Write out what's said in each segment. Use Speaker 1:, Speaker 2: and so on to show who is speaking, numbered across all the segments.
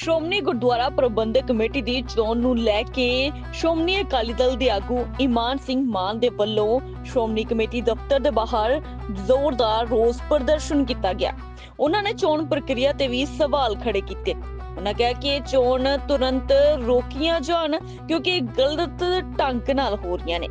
Speaker 1: Shiromani Gurdwara Parbandhak committee ਦੀ ਚੋਣ ਨੂੰ ਲੈ ਕੇ ਸ਼੍ਰੋਮਣੀ ਅਕਾਲੀ ਦਲ ਦੇ ਆਗੂ ਇਮਾਨ ਸਿੰਘ ਮਾਨ ਦੇ ਵੱਲੋਂ ਸ਼੍ਰੋਮਣੀ ਕਮੇਟੀ ਦਫ਼ਤਰ ਦੇ ਬਾਹਰ ਜ਼ੋਰਦਾਰ ਰੋਸ ਪ੍ਰਦਰਸ਼ਨ ਕੀਤਾ ਗਿਆ। ਉਹਨਾਂ ਨੇ ਚੋਣ ਪ੍ਰਕਿਰਿਆ ਤੇ ਵੀ ਸਵਾਲ ਖੜੇ ਕੀਤੇ। ਉਹਨਾਂ ਕਿਹਾ ਕਿ ਇਹ ਚੋਣ ਤੁਰੰਤ ਰੋਕੀਆਂ ਜਾਣ ਕਿਉਂਕਿ ਇਹ ਗਲਤ ਢੰਗ ਨਾਲ ਹੋ ਰਹੀਆਂ ਨੇ।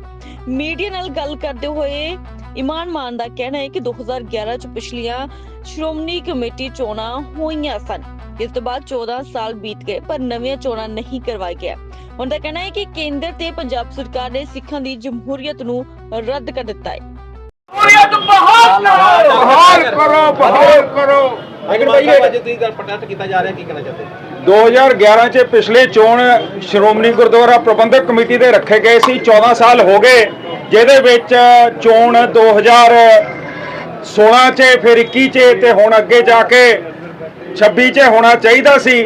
Speaker 1: ਮੀਡੀਆ ਨਾਲ ਗੱਲ ਕਰਦੇ ਹੋਏ ਇਮਾਨ ਮਾਨ ਦਾ ਕਹਿਣਾ ਹੈ ਕਿ 2011 ਚ ਪਿਛਲੀਆਂ ਸ਼੍ਰੋਮਣੀ ਕਮੇਟੀ ਚੋਣਾਂ ਹੋਈਆਂ ਸਨ। ਇਸ ਤੋਂ ਬਾਅਦ 14 ਸਾਲ ਬੀਤ ਗਏ ਪਰ ਨਵੀਆਂ ਚੋਣਾਂ ਨਹੀਂ ਕਰਵਾਈ ਗਿਆ ਉਹਨਾਂ ਦਾ ਕਹਿਣਾ ਹੈ ਕਿ ਕੇਂਦਰ ਤੇ ਪੰਜਾਬ ਸਰਕਾਰ ਨੇ ਸਿੱਖਾਂ ਦੀ ਜਮਹੂਰੀਅਤ ਨੂੰ ਰੱਦ ਕਰ ਦਿੱਤਾ ਹੈ।
Speaker 2: ਜਮਹੂਰੀਅਤ ਬਹਾਲ ਕਰੋ
Speaker 3: ਬਹਾਲ ਕਰੋ ਬਹਾਲ ਕਰੋ।
Speaker 4: ਅਗਰ ਭਾਈ ਅੱਜ ਤੁਸੀਂ ਦਾ ਪ੍ਰੋਟੈਸਟ ਕੀਤਾ ਜਾ ਰਿਹਾ ਕੀ ਕਹਿਣਾ ਚਾਹਤੇ
Speaker 3: 2011 ਚ ਪਿਛਲੇ ਚੋਣ ਸ਼੍ਰੋਮਣੀ ਗੁਰਦੁਆਰਾ ਪ੍ਰਬੰਧਕ ਕਮੇਟੀ ਦੇ ਰੱਖੇ ਗਏ ਸੀ 14 ਸਾਲ ਹੋ ਗਏ। ਜਿਹਦੇ ਵਿੱਚ ਚੋਣ 2016 ਚ ਫਿਰ 21 ਚ ਤੇ ਹੁਣ ਅੱਗੇ ਜਾ ਕੇ 26 ਚ ਹੋਣਾ ਚਾਹੀਦਾ ਸੀ,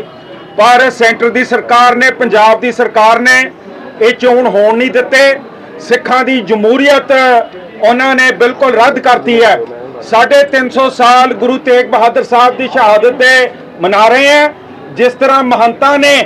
Speaker 3: ਪਰ ਸੈਂਟਰ ਦੀ ਸਰਕਾਰ ਨੇ, ਪੰਜਾਬ ਦੀ ਸਰਕਾਰ ਨੇ ਇਹ ਚੋਣ ਹੋਣ ਨਹੀਂ ਦਿੱਤੇ। ਸਿੱਖਾਂ ਦੀ ਜਮਹੂਰੀਅਤ ਉਹਨਾਂ ਨੇ ਬਿਲਕੁਲ ਰੱਦ ਕਰਤੀ ਹੈ। ਸਾਢੇ 300 ਸਾਲ ਗੁਰੂ ਤੇਗ ਬਹਾਦਰ ਸਾਹਿਬ ਦੀ ਸ਼ਹਾਦਤ ਦੇ ਮਨਾ ਰਹੇ ਹਾਂ। ਜਿਸ ਤਰ੍ਹਾਂ ਮਹੰਤਾਂ ਨੇ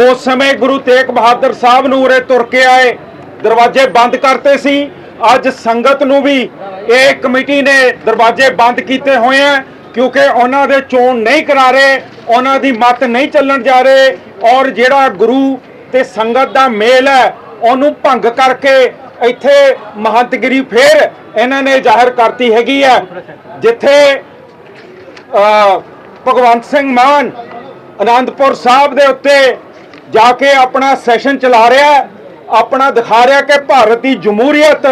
Speaker 3: ਉਸ ਸਮੇਂ ਗੁਰੂ ਤੇਗ ਬਹਾਦਰ ਸਾਹਿਬ ਨੂੰ ਉਰੇ ਤੁਰ ਕੇ ਆਏ, ਦਰਵਾਜ਼ੇ ਬੰਦ ਕਰਤੇ ਸੀ। ਅੱਜ ਸੰਗਤ ਨੂੰ ਵੀ ਇਹ ਕਮੇਟੀ ਨੇ ਦਰਵਾਜ਼ੇ ਬੰਦ ਕੀਤੇ ਹੋਏ ਆ। ਕਿਉਂਕਿ ਉਹਨਾਂ ਦੇ ਚੋਣ ਨਹੀਂ ਕਰਾ ਰਹੇ, ਉਹਨਾਂ ਦੀ ਮਤ ਨਹੀਂ ਚੱਲਣ ਜਾ ਰਹੇ ਔਰ ਜਿਹੜਾ ਗੁਰੂ ਤੇ ਸੰਗਤ ਦਾ ਮੇਲ ਹੈ, ਉਹਨੂੰ ਭੰਗ ਕਰਕੇ ਇੱਥੇ ਮਹੰਤਗਿਰੀ ਫੇਰ ਇਹਨਾਂ ਨੇ ਜ਼ਾਹਿਰ ਕਰਤੀ ਹੈਗੀ ਹੈ, ਜਿੱਥੇ ਭਗਵੰਤ ਸਿੰਘ ਮਾਨ ਆਨੰਦਪੁਰ ਸਾਹਿਬ ਦੇ ਉੱਤੇ ਜਾ ਕੇ ਆਪਣਾ ਸੈਸ਼ਨ ਚਲਾ ਰਿਹਾ ਆਪਣਾ ਦਿਖਾ ਰਿਹਾ ਕਿ ਭਾਰਤ ਦੀ ਜਮਹੂਰੀਅਤ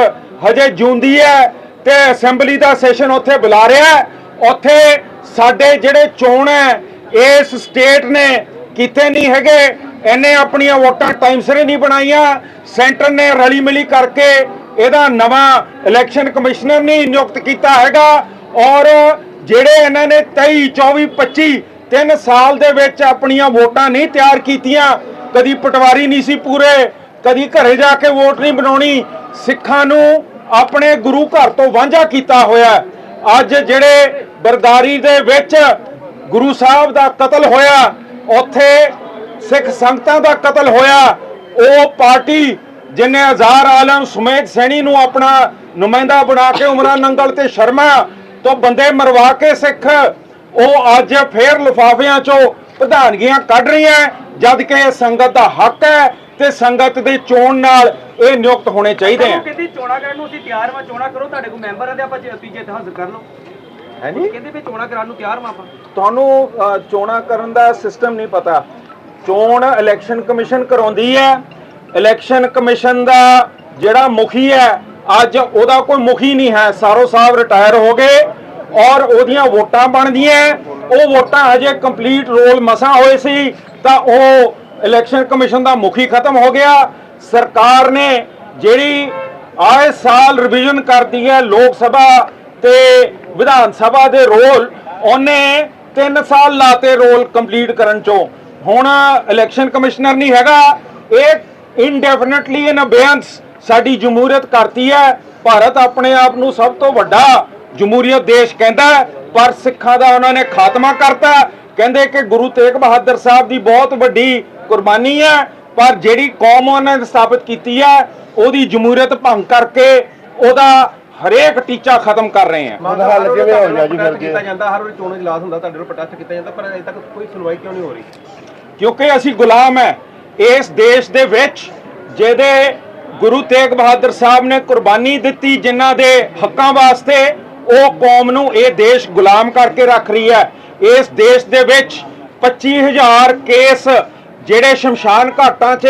Speaker 3: ਹਜੇ ਜਿਉਂਦੀ ਹੈ ਤੇ ਅਸੈਂਬਲੀ ਦਾ ਸੈਸ਼ਨ ਉੱਥੇ ਬੁਲਾ ਰਿਹਾ ਉੱਥੇ ਸਾਡੇ ਜਿਹੜੇ ਚੋਣ ਹੈ, ਇਸ ਸਟੇਟ ਨੇ ਕਿਤੇ ਨਹੀਂ ਹੈਗੇ। ਇਹਨੇ ਆਪਣੀਆਂ ਵੋਟਾਂ ਟਾਈਮ ਸਿਰ ਨਹੀਂ ਬਣਾਈਆਂ। ਸੈਂਟਰ ਨੇ ਰਲੀ ਮਿਲੀ ਕਰਕੇ ਇਹਦਾ ਨਵਾਂ ਇਲੈਕਸ਼ਨ ਕਮਿਸ਼ਨਰ ਨਹੀਂ ਨਿਯੁਕਤ ਕੀਤਾ ਹੈਗਾ। ਔਰ ਜਿਹੜੇ ਇਹਨਾਂ ਨੇ 23 24 25 ਤਿੰਨ ਸਾਲ ਦੇ ਵਿੱਚ ਆਪਣੀਆਂ ਵੋਟਾਂ ਨਹੀਂ ਤਿਆਰ ਕੀਤੀਆਂ, ਕਦੀ ਪਟਵਾਰੀ ਨਹੀਂ ਸੀ ਪੂਰੇ, ਕਦੀ ਘਰੇ ਜਾ ਕੇ ਵੋਟ ਨਹੀਂ ਬਣਾਉਣੀ, ਸਿੱਖਾਂ ਨੂੰ ਆਪਣੇ ਗੁਰੂ ਘਰ ਤੋਂ ਵਾਂਝਾ ਕੀਤਾ ਹੋਇਆ। ਅੱਜ ਜਿਹੜੇ ਬਰਦਾਰੀ ਦੇ ਵਿੱਚ ਗੁਰੂ ਸਾਹਿਬ ਦਾ ਕਤਲ ਹੋਇਆ, ਉੱਥੇ ਸਿੱਖ ਸੰਗਤਾਂ ਦਾ ਕਤਲ ਹੋਇਆ। ਉਹ ਪਾਰਟੀ ਜਿਨੇ ਹਜ਼ਾਰ ਆਲਮ ਸੁਮੇਧ ਸੈਣੀ ਨੂੰ ਆਪਣਾ ਨੁਮਾਇੰਦਾ ਬਣਾ ਕੇ ਉਮਰਾ ਨੰਗਲ ਤੇ ਸ਼ਰਮਾ ਤੋਂ ਬੰਦੇ ਮਰਵਾ ਕੇ ਸਿੱਖ, ਉਹ ਅੱਜ ਫੇਰ ਲਿਫਾਫਿਆਂ ਚੋਂ ਪ੍ਰਧਾਨਗੀਆਂ ਕੱਢ ਰਹੀਆਂ ਜਦ ਕਿ ਇਹ ਸੰਗਤ ਦਾ ਹੱਕ ਹੈ ਤੇ ਸੰਗਤ ਦੇ ਚੋਣ ਨਾਲ ਇਹ ਨਿਯੁਕਤ ਹੋਣੇ ਚਾਹੀਦੇ ਆ
Speaker 2: ਕਹਿੰਦੇ ਚੋਣਾਂ ਕਰਨ ਨੂੰ ਅਸੀਂ ਤਿਆਰ ਵਾਂ, ਚੋਣਾਂ ਕਰੋ, ਤੁਹਾਡੇ ਕੋਲ ਮੈਂਬਰ ਆ ਤੇ ਆਪਾਂ ਜਿੱਤ ਹਾਸਲ ਕਰ ਲਓ।
Speaker 3: ਹੈ
Speaker 2: ਕਹਿੰਦੇ ਵੀ ਚੋਣਾਂ ਕਰਾਉਣ ਨੂੰ ਤਿਆਰ ਆਪਾਂ।
Speaker 3: ਤੁਹਾਨੂੰ ਚੋਣਾਂ ਕਰਨ ਦਾ ਸਿਸਟਮ ਨਹੀਂ ਪਤਾ। ਚੋਣ ਇਲੈਕਸ਼ਨ ਕਮਿਸ਼ਨ ਕਰਾਉਂਦੀ ਹੈ। ਇਲੈਕਸ਼ਨ ਕਮਿਸ਼ਨ ਦਾ ਜਿਹੜਾ ਮੁਖੀ ਹੈ ਅੱਜ ਉਹਦਾ ਕੋਈ ਮੁਖੀ ਨਹੀਂ ਹੈ। ਸਾਰੋ ਸਾਹਿਬ ਰਿਟਾਇਰ ਹੋ ਗਏ ਔਰ ਉਹਦੀਆਂ ਵੋਟਾਂ ਬਣਦੀਆਂ ਉਹ ਵੋਟਾਂ ਹਜੇ ਕੰਪਲੀਟ ਰੋਲ ਮਸਾਂ ਹੋਏ ਸੀ ਤਾਂ ਉਹ ਇਲੈਕਸ਼ਨ ਕਮਿਸ਼ਨ ਦਾ ਮੁਖੀ ਖਤਮ ਹੋ ਗਿਆ। ਸਰਕਾਰ ਨੇ ਜਿਹੜੀ ਆਏ ਸਾਲ ਰਿਵੀਜ਼ਨ ਕਰਦੀ ਹੈ ਲੋਕ ਸਭਾ ਤੇ ਵਿਧਾਨ ਸਭਾ ਦੇ ਰੋਲ ਉਹਨੇ 3 ਸਾਲ ਲਾਤੇ ਰੋਲ ਕੰਪਲੀਟ ਕਰਨ ਚੋਂ। ਹੁਣ ਇਲੈਕਸ਼ਨ ਕਮਿਸ਼ਨਰ ਨਹੀਂ ਹੈਗਾ। ਇਹ ਇਨਡੈਫੀਨਿਟਲੀ ਇਨ ਅਬੇਅੰਸ ਸਾਡੀ ਜਮਹੂਰੀਅਤ ਕਰਤੀ ਹੈ। ਭਾਰਤ ਆਪਣੇ ਆਪ ਨੂੰ ਸਭ ਤੋਂ ਵੱਡਾ ਜਮਹੂਰੀਅਤ ਦੇਸ਼ ਕਹਿੰਦਾ ਪਰ ਸਿੱਖਾਂ ਦਾ ਉਹਨਾਂ ਨੇ ਖਾਤਮਾ ਕਰਤਾ ਕਹਿੰਦੇ ਕਿ ਗੁਰੂ ਤੇਗ ਬਹਾਦਰ ਸਾਹਿਬ ਦੀ ਬਹੁਤ ਵੱਡੀ ਕੁਰਬਾਨੀ ਹੈ, ਪਰ ਜਿਹੜੀ ਕੌਮ ਉਹਨਾਂ ਨੇ ਸਥਾਪਿਤ ਕੀਤੀ ਹੈ, ਉਹਦੀ ਜਮਹੂਰੀਅਤ ਭੰਗ ਕਰਕੇ ਉਹਦਾ ਹਰੇਕ ਟੀਚਾ ਖਤਮ ਕਰ ਰਹੇ ਆ।
Speaker 4: ਮਸਲਾ ਹੱਲ ਕਿਵੇਂ ਹੋ ਗਿਆ ਜੀ ਫਿਰ ਕੀਤਾ ਜਾਂਦਾ ਹਰ ਵਾਰੀ ਚੋਣ ਇਜਲਾਸ ਹੁੰਦਾ ਤੁਹਾਡੇ ਕੋਲ ਪ੍ਰੋਟੈਸਟ ਕੀਤਾ ਜਾਂਦਾ ਪਰ ਅਜੇ ਤੱਕ ਕੋਈ ਸੁਣਵਾਈ ਕਿਉਂ ਨਹੀਂ ਹੋ ਰਹੀ?
Speaker 3: ਕਿਉਂਕਿ ਅਸੀਂ ਗੁਲਾਮ ਹੈ ਇਸ ਦੇਸ਼ ਦੇ ਵਿੱਚ ਜਿਹਦੇ ਗੁਰੂ ਤੇਗ ਬਹਾਦਰ ਸਾਹਿਬ ਨੇ ਕੁਰਬਾਨੀ ਦਿੱਤੀ ਜਿਨ੍ਹਾਂ ਦੇ ਹੱਕਾਂ ਵਾਸਤੇ ਉਹ ਕੌਮ ਨੂੰ ਇਹ ਦੇਸ਼ ਗੁਲਾਮ ਕਰਕੇ ਰੱਖ ਰਹੀ ਹੈ ਇਸ ਦੇਸ਼ ਦੇ ਵਿੱਚ 25000 ਕੇਸ ਜਿਹੜੇ ਸ਼ਮਸ਼ਾਨ ਘਾਟਾਂ 'ਚ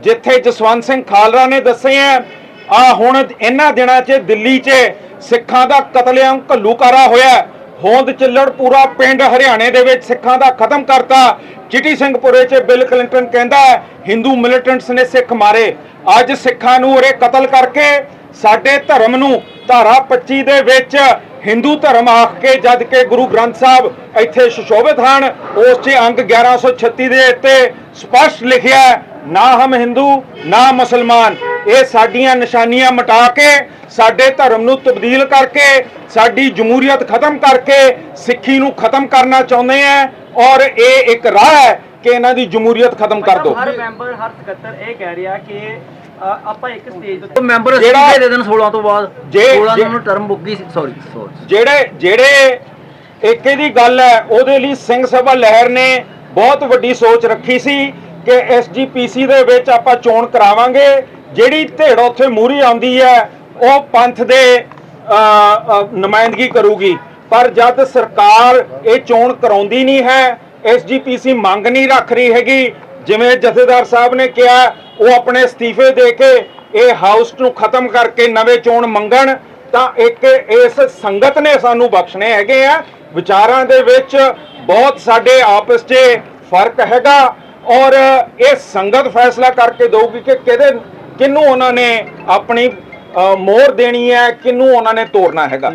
Speaker 3: ਜਿੱਥੇ ਜਸਵੰਤ ਸਿੰਘ ਖਾਲਰਾ ਨੇ ਦੱਸੇ ਆ ਆ ਹੁਣ ਇਹਨਾਂ ਦਿਨਾਂ 'ਚ ਦਿੱਲੀ 'ਚ ਸਿੱਖਾਂ ਦਾ ਕਤਲੇਆਮ ਘੱਲੂਕਾਰਾ ਹੋਇਆ। ਹੋਂਦ ਚੱਲੜ ਪੂਰਾ ਪਿੰਡ ਹਰਿਆਣੇ ਦੇ ਵਿੱਚ ਸਿੱਖਾਂ ਦਾ ਖਤਮ ਕਰਤਾ। ਚਿੱਟੀ ਸਿੰਘਪੁਰੇ 'ਚ ਬਿਲ ਕਲਿੰਟਨ ਕਹਿੰਦਾ, ਹਿੰਦੂ ਮਿਲੀਟੈਂਟਸ ਨੇ ਸਿੱਖ ਮਾਰੇ। ਅੱਜ ਸਿੱਖਾਂ ਨੂੰ ਉਰੇ ਕਤਲ ਕਰਕੇ ਸਾਡੇ ਧਰਮ ਨੂੰ ਧਾਰਾ 25 ਦੇ ਵਿੱਚ ਹਿੰਦੂ ਧਰਮ ਆਖ ਕੇ ਜਦ ਕਿ ਗੁਰੂ ਗ੍ਰੰਥ ਸਾਹਿਬ ਇੱਥੇ ਸੁਸ਼ੋਭਿਤ ਹਨ। ਉਸ 'ਚ ਅੰਗ 1136 ਦੇ ਉੱਤੇ ਸਪਸ਼ਟ ਲਿਖਿਆ ਨਾ ਹਮ ਹਿੰਦੂ, ਨਾ ਮੁਸਲਮਾਨ। ਇਹ ਸਾਡੀਆਂ ਨਿਸ਼ਾਨੀਆਂ ਮਿਟਾ ਕੇ ਸਾਡੇ ਧਰਮ ਨੂੰ ਤਬਦੀਲ ਕਰਕੇ ਸਾਡੀ ਜਮਹੂਰੀਅਤ ਖਤਮ ਕਰਕੇ ਸਿੱਖੀ ਨੂੰ ਖਤਮ ਕਰਨਾ ਚਾਹੁੰਦੇ ਆ ਔਰ ਇਹ ਇੱਕ ਰਾਹ ਹੈ ਕਿ ਇਹਨਾਂ ਦੀ ਜਮਹੂਰੀਅਤ ਖਤਮ ਕਰ ਦਿਓ।
Speaker 2: ਹਰ ਮੈਂਬਰ ਹਰ ਸਕੱਤਰ ਇਹ ਕਹਿ ਰਿਹਾ ਕਿ ਆਪਾਂ ਇੱਕ ਸਟੇਜ ਤੋਂ
Speaker 5: ਮੈਂਬਰ
Speaker 3: ਜਿਹੜਾ-
Speaker 5: ਅਸਤੀਫੇ ਦੇ ਦੇਣ 16 ਤੋਂ ਬਾਅਦ।
Speaker 3: ਜੇ-
Speaker 5: 16
Speaker 3: ਜੇ-
Speaker 5: ਨੂੰ ਉਹਨੂੰ ਟਰਮ ਸੌਰੀ ਸੌਰੀ
Speaker 3: ਜਿਹੜੇ ਜਿਹੜੇ ਏਕੇ ਦੀ ਗੱਲ ਹੈ ਉਹਦੇ ਲਈ ਸਿੰਘ ਸਭਾ ਲਹਿਰ ਨੇ ਬਹੁਤ ਵੱਡੀ ਸੋਚ ਰੱਖੀ ਸੀ ਕਿ ਐਸਜੀਪੀਸੀ ਦੇ ਵਿੱਚ ਆਪਾਂ ਚੋਣ ਕਰਾਵਾਂਗੇ। ਜਿਹੜੀ ਧਿੜ ਉੱਥੇ ਮੂਹਰੀ ਆਉਂਦੀ ਹੈ, ਉਹ ਪੰਥ ਦੇ ਨੁਮਾਇੰਦਗੀ ਕਰੂਗੀ। ਪਰ ਜਦ ਸਰਕਾਰ ਇਹ ਚੋਣ ਕਰਾਉਂਦੀ ਨਹੀਂ ਹੈ ਐਸਜੀਪੀਸੀ ਮੰਗ ਨਹੀਂ ਰੱਖ ਰਹੀ ਹੈਗੀ। ਜਿਵੇਂ ਜਥੇਦਾਰ ਸਾਹਿਬ ਨੇ ਕਿਹਾ, ਉਹ ਆਪਣੇ ਅਸਤੀਫੇ ਦੇ ਕੇ ਇਹ ਹਾਊਸ ਨੂੰ ਖਤਮ ਕਰਕੇ ਨਵੇਂ ਚੋਣ ਮੰਗਣ, ਤਾਂ ਇੱਕ ਇਸ ਸੰਗਤ ਨੇ ਸਾਨੂੰ ਬਖਸ਼ਣੇ ਹੈਗੇ ਆ। ਵਿਚਾਰਾਂ ਦੇ ਵਿੱਚ ਬਹੁਤ ਸਾਡੇ ਆਪਸ 'ਚ ਫ਼ਰਕ ਹੈਗਾ ਔਰ ਇਹ ਸੰਗਤ ਫੈਸਲਾ ਕਰਕੇ ਦਊਗੀ ਕਿ ਕਿਹਦੇ ਕਿਹਨੂੰ ਉਹਨਾਂ ਨੇ ਆਪਣੀ ਅ, ਮੋਹਰ ਦੇਣੀ ਹੈ ਕਿਹਨੂੰ ਉਹਨਾਂ ਨੇ ਤੋੜਨਾ ਹੈਗਾ।